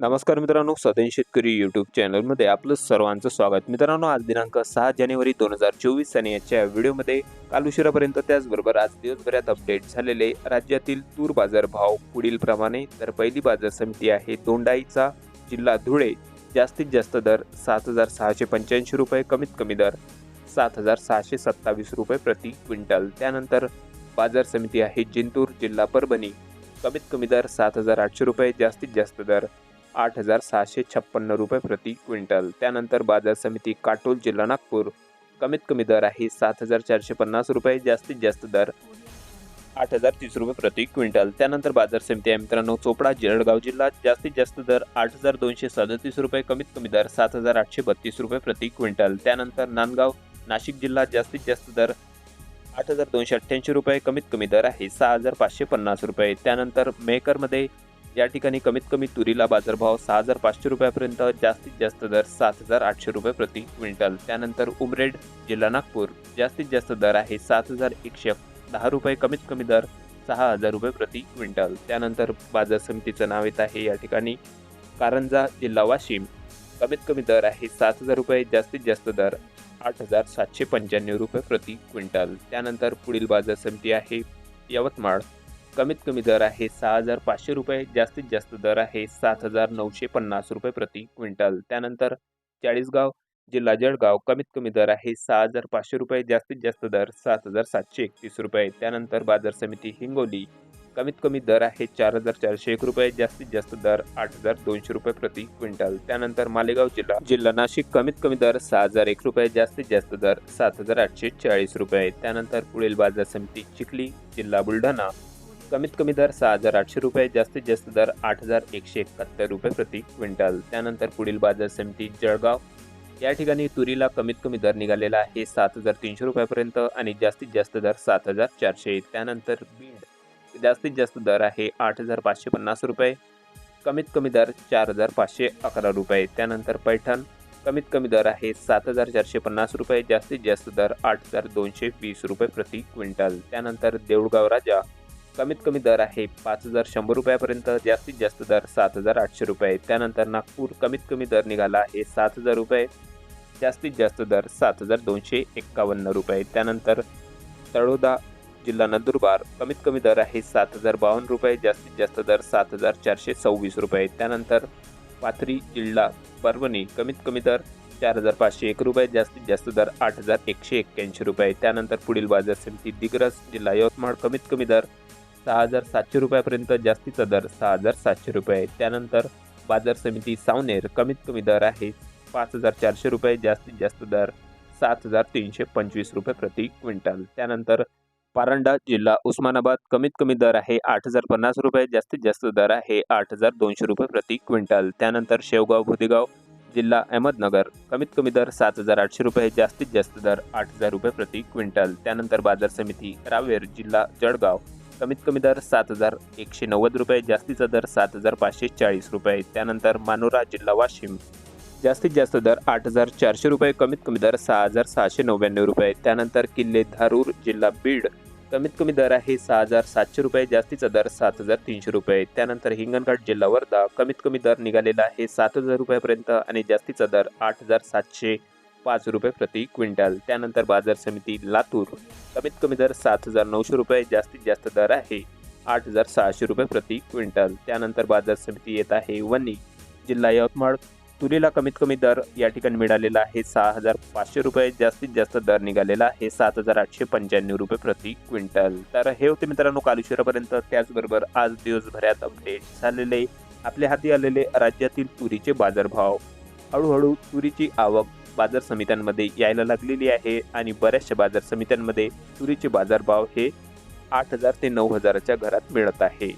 नमस्कार मित्रांनो सदन शेतकरी यूट्यूब चॅनलमध्ये आपलं सर्वांचं स्वागत. मित्रांनो आज दिनांक सहा जानेवारी दोन हजार चोवीस आणि याच्या व्हिडिओमध्ये काल उशिरापर्यंत त्याचबरोबर आज दिवसभरात अपडेट झालेले राज्यातील तूर बाजार भाव पुढील प्रमाणे. तर पहिली बाजार समिती आहे दोंडाईचा जिल्हा धुळे. जास्तीत जास्त दर सात हजार सहाशे पंच्याऐंशी रुपये कमीत कमी दर सात हजार सहाशे सत्तावीस रुपये प्रति क्विंटल. त्यानंतर बाजार समिती आहे जिंतूर जिल्हा परभणी. कमीत कमी दर सात हजार आठशे रुपये जास्तीत जास्त दर आठ हजार सहाशे छप्पन्न रुपये प्रति क्विंटल. त्यानंतर बाजार समिती काटोल जिल्हा नागपूर. कमीत कमी दर आहे सात हजार चारशे पन्नास रुपये जास्तीत जास्त दर आठ हजार तीस रुपये प्रति क्विंटल. त्यानंतर बाजार समिती आहे मित्रांनो चोपडा जळगाव जिल्हा जास्तीत जास्त दर आठ हजार दोनशे सदतीस रुपये कमीत कमी दर सात हजार आठशे बत्तीस रुपये प्रति क्विंटल. त्यानंतर नांदगाव नाशिक जिल्हा जास्तीत जास्त दर आठ हजार दोनशे अठ्ठ्याऐंशी रुपये कमीत कमी दर आहे सहा हजार पाचशे पन्नास रुपये. त्यानंतर मेकरमध्ये या ठिकाणी कमीत कमी तुरीला बाजारभाव सहा हजार पाचशे रुपयापर्यंत जास्तीत जास्त दर सात हजार आठशे रुपये प्रति क्विंटल. त्यानंतर उमरेड जिल्हा नागपूर जास्तीत जास्त दर आहे सात हजार एकशे दहा रुपये कमीत कमी दर सहा हजार रुपये प्रति क्विंटल. त्यानंतर बाजार समितीचं नाव येत आहे या ठिकाणी कारंजा जिल्हा वाशिम. कमीत कमी दर आहे सात हजार रुपये जास्तीत जास्त दर आठ हजार सातशे पंच्याण्णव रुपये प्रति क्विंटल. त्यानंतर पुढील बाजार समिती आहे यवतमाळ. कमीत कमी दर आहे सहा हजार पाचशे रुपये जास्तीत जास्त दर आहे सात हजार नऊशे पन्नास रुपये प्रति क्विंटल. त्यानंतर चाळीसगाव जिल्हा जळगाव कमीत कमी दर आहे सहा हजार पाचशे रुपये जास्तीत जास्त दर सात हजार सातशे एकतीस रुपये. त्यानंतर बाजार समिती हिंगोली कमीत कमी दर आहे चार हजार चारशे एक रुपये जास्तीत जास्त दर आठ हजार दोनशे रुपये प्रति क्विंटल. त्यानंतर मालेगाव जिल्हा जिल्हा नाशिक कमीत कमी दर सहा हजार एक रुपये जास्तीत जास्त दर सात हजार आठशे चाळीस रुपये. त्यानंतर पुढील बाजार समिती चिखली जिल्हा बुलढाणा कमीत कमी दर सहा हजार आठशे रुपये जास्तीत जास्त दर आठ हजार एकशे एकाहत्तर रुपये प्रति क्विंटल. त्यानंतर पुढील बाजार समिती जळगाव. या ठिकाणी तुरीला कमीत कमी दर निघालेला आहे सात हजार तीनशे रुपयापर्यंत आणि जास्तीत जास्त दर सात हजार चारशे. त्यानंतर बीड जास्तीत जास्त दर आहे आठ हजार पाचशे पन्नास रुपये. कमीत कमी दर चार हजार पाचशे अकरा रुपये. त्यानंतर पैठण कमीत कमी दर आहे सात हजार चारशे पन्नास रुपये जास्तीत जास्त दर आठ हजार दोनशे वीस रुपये प्रति क्विंटल. त्यानंतर देऊळगाव राजा कमीत कमी दर आहे. पाच हजार शंभर रुपयापर्यंत जास्तीत जास्त दर सात हजार आठशे रुपये. त्यानंतर नागपूर कमीत कमी दर निघाला आहे सात हजार रुपये. जास्तीत जास्त दर सात हजार दोनशे एक्कावन्न रुपये. त्यानंतर तळोदा जिल्हा नंदुरबार कमीत कमी दर आहे सात हजार बावन्न रुपये. जास्तीत जास्त दर सात हजार चारशे सव्वीस रुपये. त्यानंतर पाथरी जिल्हा परभणी कमीत कमी दर चार हजार पाचशे एक रुपये. जास्तीत जास्त दर आठ हजार एकशे एक्क्याऐंशी रुपये. त्यानंतर पुढील बाजार समिती दिग्रस जिल्हा यवतमाळ कमीत कमी दर सहा हजार सातशे रुपयापर्यंत जास्तीचा दर सहा हजार सातशे रुपये. त्यानंतर बाजार समिती सावनेर कमीत कमी दर आहे पाच हजार चारशे रुपये जास्तीत जास्त दर सात हजार तीनशे पंचवीस रुपये प्रति क्विंटल. त्यानंतर पारंडा जिल्हा उस्मानाबाद कमीत कमी दर आहे आठ हजार पन्नास रुपये जास्तीत जास्त दर आहे आठ हजार दोनशे रुपये प्रति क्विंटल. त्यानंतर शेवगाव भुदेगाव जिल्हा अहमदनगर कमीत कमी दर सात हजार आठशे रुपये जास्तीत जास्त दर आठ हजार रुपये प्रति क्विंटल. त्यानंतर बाजार समिती रावेर जिल्हा जळगाव कमीत कमी दर सात हजार एकशे नव्वद रुपये जास्तीचा दर सात हजार पाचशे चाळीस रुपये. त्यानंतर मानोरा जिल्हा वाशिम जास्तीत जास्त दर आठ हजार चारशे रुपये कमीत कमी दर सहा हजार सहाशे नव्याण्णव रुपये. त्यानंतर किल्ले धारूर जिल्हा बीड कमीत कमी दर आहे सहा हजार सातशे रुपये जास्तीचा दर सात हजार तीनशे रुपये. त्यानंतर हिंगणघाट जिल्हा वर्धा कमीत कमी दर निघालेला आहे सात हजार रुपयापर्यंत आणि जास्तीचा दर आठ हजार सातशे पाच रुपये प्रति क्विंटल. त्यानंतर बाजार समिती लातूर. कमीत कमी दर सात हजार नऊशे रुपये जास्तीत जास्त दर आहे आठ हजार सहाशे रुपये प्रति क्विंटल. त्यानंतर बाजार समिती येत आहे वनी जिल्हा यवतमाळ तुरीला कमीत कमी दर या ठिकाणी मिळालेला आहे सहा हजार पाचशे रुपये जास्तीत जास्त दर निघालेला आहे सात हजार आठशे पंच्याण्णव रुपये प्रति क्विंटल. तर हे होते मित्रांनो काल उशिरापर्यंत. त्याचबरोबर आज दिवसभरात अपडेट झालेले आपल्या हाती आलेले राज्यातील तुरीचे बाजारभाव. हळूहळू तुरीची आवक बाजार समित्यांमध्ये यायला लागलेली आहे आणि बऱ्याचशा बाजार समित्यांमध्ये तुरीचे बाजारभाव हे आठ हजार ते नऊ हजाराच्या घरात मिळत आहे.